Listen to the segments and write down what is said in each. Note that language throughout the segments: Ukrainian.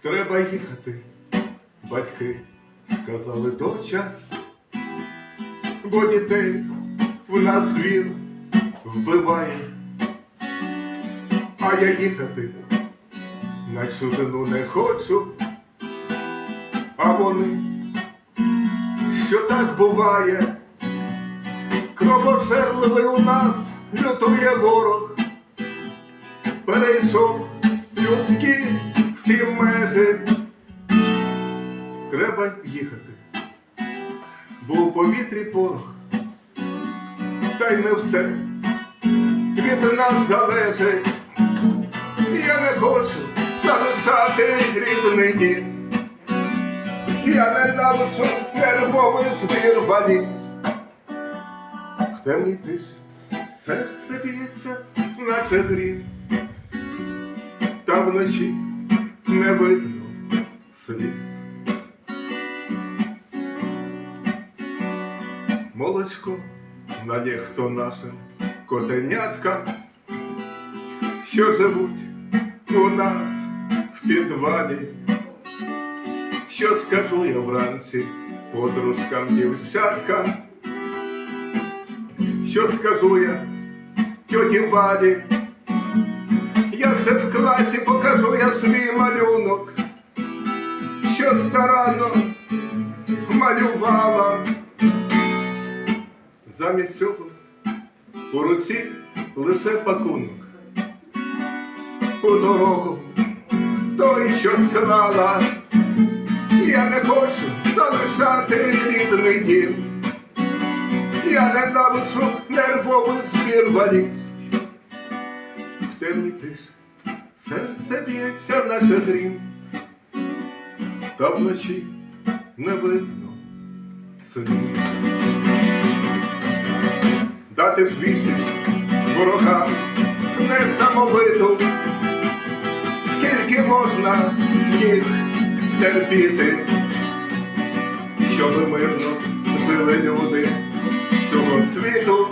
Треба їхати, батьки сказали доча, бо дітей в нас він вбиває, а я їхати на чужину не хочу, а вони, що так буває, кровожерливий у нас лютує ворог, перейшов людські всі межі. Треба їхати, бо у повітрі порох, та й не все від нас залежить. Я не хочу залишати рідний дім. Я ненавиджу нервовий збір валіз. В темній тиші серце б'ється, наче грім. Та вночі не видно сліз. Молочко налє хто нашим котеняткам, що живуть у нас в підвалі. Що скажу я вранці подружкам дівчаткам, що скажу я тьоті Валі, як же в класі покажу я свій малюнок, що старанно малювала. Замість цього у руці лише пакунок. У дорогу той, що склала. Я не хочу залишати рідний дім. Я ненавиджу нервовий збір валіз. В темній тиші серце б'ється, наче грім. Та вночі не видно сліз. Дати в вісім ворогам несамовиту, скільки можна їх терпіти, щоб мирно жили люди світу,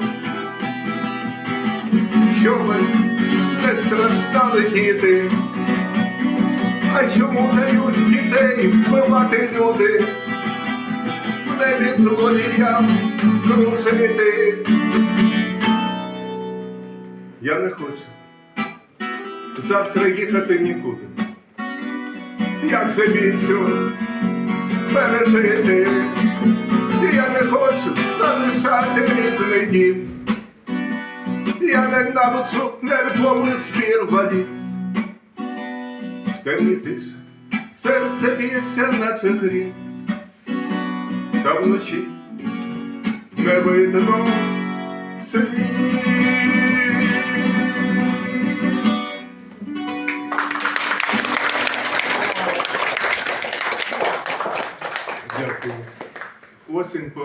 щоб не страждали діти. А чому дають дітей вбивати люди? В небі злодіям кружити. Я не хочу завтра їхати нікуди. Як же вінцю пережити? Я не хочу залишати рідний дім. Я ненавиджу нервовий збір валіз. В темній тиші серце б'ється, наче грім. Та вночі не видно. Осінь